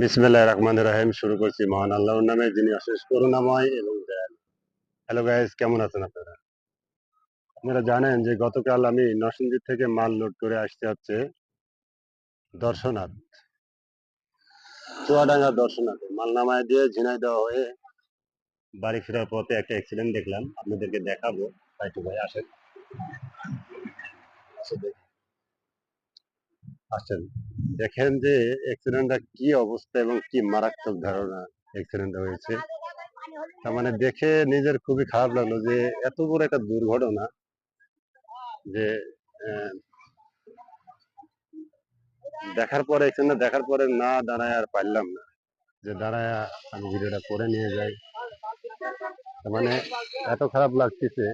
বিসমিল্লাহ রহমান রাহিম, শুরু করছি মহান আল্লাহর নামে, যিনি অশেষ করুণাময় এবং হ্যালো গাইজ কেমন আছেন আপনারা? আপনারা জানেন যে গতকাল আমি নরসিংদী থেকে মাল লোড করে আসতে হচ্ছে দর্শনাথ চুয়াডাঙ্গা দর্শনাথে মাল নামায় দিয়ে ঝিনাই দেওয়া হয়ে বাড়ি ফেরার পথে একটা অ্যাক্সিডেন্ট দেখলাম। আপনাদেরকে দেখাবো। ভাই আসেন। আসেন। দেখেন যে অ্যাক্সিডেন্টটা কি অবস্থা এবং কি মারাত্মক ধারণা অ্যাক্সিডেন্ট হয়েছে। তার মানে দেখে নিজের খুবই খারাপ লাগল যে এত বড় একটা দুর্ঘটনা যে দেখার পরে অ্যাক্সিডেন্ট দেখার পরে না দাঁড়ায় আর পারলাম না। যে দাঁড়ায় আমি ভিডিওটা করে নিয়ে যাই। তার মানে এত খারাপ লাগতেছে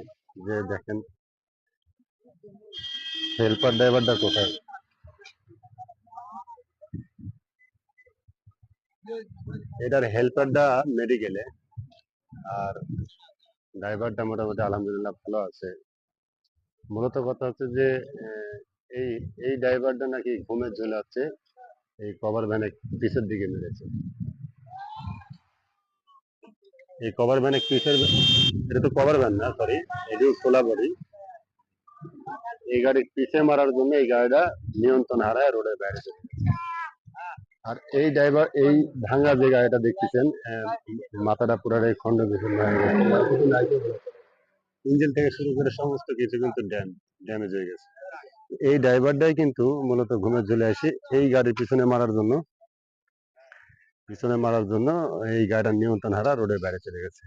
যে দেখেন হেল্পার ড্রাইভারটা কোথায়? এটার হেল্পারটা মেডিকেলে আর ড্রাইভারটা মোটামুটি আলহামদুলিল্লাহ ভালো আছে। মূলত কথা হচ্ছে যে এই এই ড্রাইভারটা নাকি ঘুমের ঝুলে আছে, এই কভার ভ্যানে পিছের দিকে মেরেছে। এই কভার ভ্যানে পিছের, এটা তো কভার ভ্যান না সরি এটিও খোলা বাড়ি এই গাড়ি পিছে মারার জন্য এই গাড়িটা নিয়ন্ত্রণ হারায় রোডের বাইরে চলে গেছে। আর এই ড্রাইভার, এই ভাঙা যে গাড়িটা দেখতেছেন মাথাটা পুরাটাই খন্ড বিখণ্ড হয়ে গেছে ইঞ্জিন থেকে শুরু করে সমস্ত কিছু কিন্তু ড্যাম, ড্যামেজ হয়ে গেছে। এই ড্রাইভারটাই কিন্তু মূলত ঘুমে চলে আসে এই গাড়ির পিছনে মারার জন্য। পিছনে মারার জন্য এই গাড়িটা নিয়ন্ত্রণ হারা রোডের বাইরে চলে গেছে।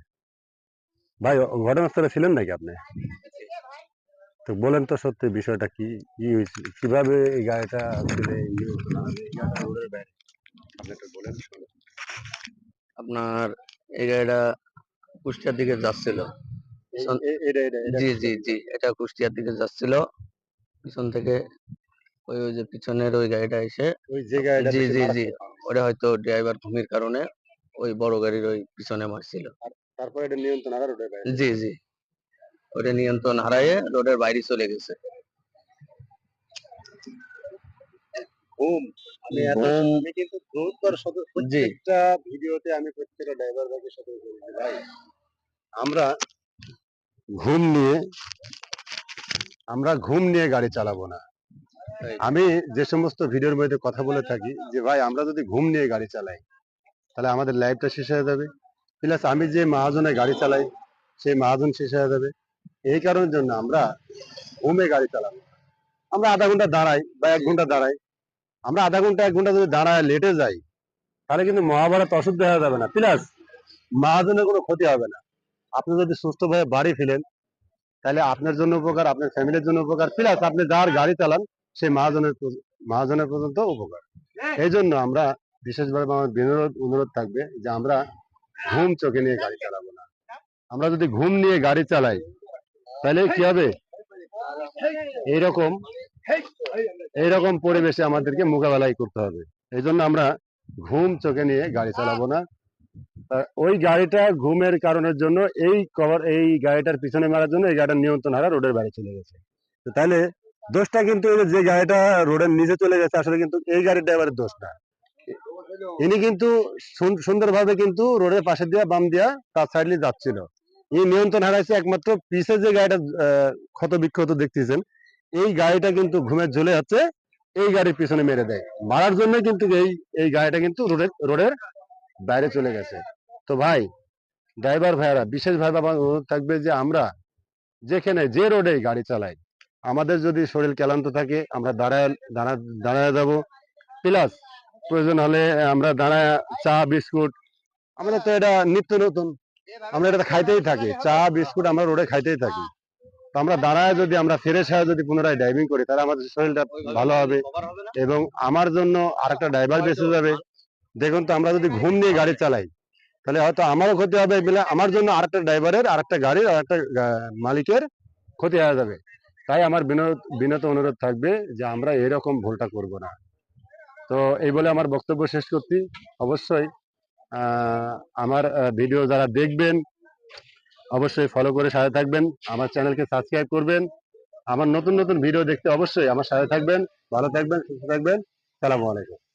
ভাই, ঘটনাস্থলে ছিলেন নাকি আপনি? তো বলেন তো সত্যি বিষয়টা কি কি হয়েছে? কীভাবে এই গাড়িটা আসলে শুনি। আপনার এই গাড়িটা কুষ্টিয়ার দিকে যাচ্ছিল। জি জি জি এটা কুষ্টিয়ার দিকে যাচ্ছিল। পিছন থেকে ওই ওই যে পিছনের ওই গাড়িটা এসে ওই যে গাড়িটা জি জি জি। ওটা হয়তো ড্রাইভার ঘুমির কারণে ওই বড় গাড়ির ওই পিছনে মারছিল। তারপরে এটা নিয়ন্ত্রণ রোডের জি জি। ওটা নিয়ন্ত্রণ হারায়ে রোডের বাইরে চলে গেছে। ঘুম আমি আমি কিন্তু গুরুত্বর সাথে প্রত্যেকটা ভিডিওতে আমি প্রত্যেকটা ড্রাইভার ভাইকে সাথে বলি ভাই। আমরা ঘুম নিয়ে আমরা ঘুম নিয়ে গাড়ি চালাবো না। আমি যে সমস্ত ভিডিওর মধ্যে কথা বলে থাকি যে ভাই আমরা যদি ঘুম নিয়ে গাড়ি চালাই তাহলে আমাদের লাইফটা শেষ হয়ে যাবে। প্লাস আমি যে মহাজনে গাড়ি চালাই সেই মহাজন শেষ হয়ে যাবে। এই কারণের জন্য আমরা ঘুমে গাড়ি চালাবো। আমরা আধা ঘণ্টা দাঁড়াই বা এক ঘণ্টা দাঁড়াই। আমরা আধা ঘণ্টা, এক ঘণ্টা যদি দাঁড়ায় লেটে যাই, তাহলে কিন্তু মহাভারত অশুদ্ধ হয়ে যাবে না। প্লাস মহাজনের কোনো ক্ষতি হবে না। আপনি যদি সুস্থভাবে বাড়ি ফিরেন, তাহলে আপনার জন্য উপকার, আপনার ফ্যামিলির জন্য উপকার। প্লাস আপনি যার গাড়ি চালান সেই মহাজনের মহাজনের পর্যন্ত উপকার। এই জন্য আমরা বিশেষভাবে আমার বিনোদ অনুরোধ থাকবে যে আমরা ঘুম চোখে নিয়ে গাড়ি চালাবো না। আমরা যদি ঘুম নিয়ে গাড়ি চালাই তাহলে কি হবে? এইরকম এইরকম পরিবেশে আমাদেরকে মোকাবেলাই করতে হবে। এই জন্য আমরা ঘুম চোখে নিয়ে গাড়ি চালাবো না। ওই গাড়িটা ঘুমের কারণের জন্য এই কভার এই গাড়িটার পিছনে মারার জন্য এই গাড়িটার নিয়ন্ত্রণ হারা রোডের বাইরে চলে গেছে। তো তাহলে দোষটা কিন্তু যে গাড়িটা রোডের নিচে চলে গেছে, আসলে কিন্তু এই গাড়ির ড্রাইভারের দোষ না। ইনি কিন্তু সুন- সুন্দরভাবে কিন্তু রোডের পাশে দিয়ে, বাম দিয়া তার সাইডলি যাচ্ছিল। এই নিয়ন্ত্রণ হারাইছে একমাত্র পিছে যে গাড়িটা ক্ষত বিক্ষত দেখতেছেন, এই গাড়িটা কিন্তু ঘুমের ঝুলে হচ্ছে, এই গাড়ির পিছনে মেরে দেয়। মারার জন্য কিন্তু এই এই গাড়িটা কিন্তু রোডের রোডের বাইরে চলে গেছে। তো ভাই, ড্রাইভার ভাইয়ারা বিশেষভাবে আমার অনুরোধ থাকবে যে আমরা যেখানে, যে রোডে গাড়ি চালাই, আমাদের যদি শরীর ক্লান্ত থাকে, আমরা দাঁড়ায়, দাঁড়া, দাঁড়ায় যাব। প্লাস প্রয়োজন হলে আমরা দাঁড়ায় চা, বিস্কুট আমরা তো এটা নিত্য নতুন আমরা এটা খাইতেই থাকি। চা, বিস্কুট আমরা রোডে খাইতেই থাকি। তো আমরা দাঁড়ায় যদি, আমরা ফ্রেশ হয়ে যদি পুনরায় ড্রাইভিং করি, তাহলে আমাদের শরীরটা ভালো হবে এবং আমার জন্য আরেকটা ড্রাইভার বেঁচে যাবে। দেখুন তো, আমরা যদি ঘুম নিয়ে গাড়ি চালাই, তাহলে হয়তো আমারও ক্ষতি হবে বলে। আমার জন্য আরেকটা ড্রাইভারের আরেকটা গাড়ির, আরেকটা গা- মালিকের ক্ষতি হয়ে যাবে। তাই আমার বিনোদ বিনত অনুরোধ থাকবে যে আমরা এরকম ভুলটা করব না। তো এই বলে আমার বক্তব্য শেষ করছি। অবশ্যই আমার ভিডিও যারা দেখবেন, অবশ্যই ফলো করে সাথে থাকবেন। আমার চ্যানেলকে সাবস্ক্রাইব করবেন। আমার নতুন নতুন ভিডিও দেখতে অবশ্যই আমার সাথে থাকবেন। ভালো থাকবেন, সুস্থ থাকবেন। সালামু আলাইকুম।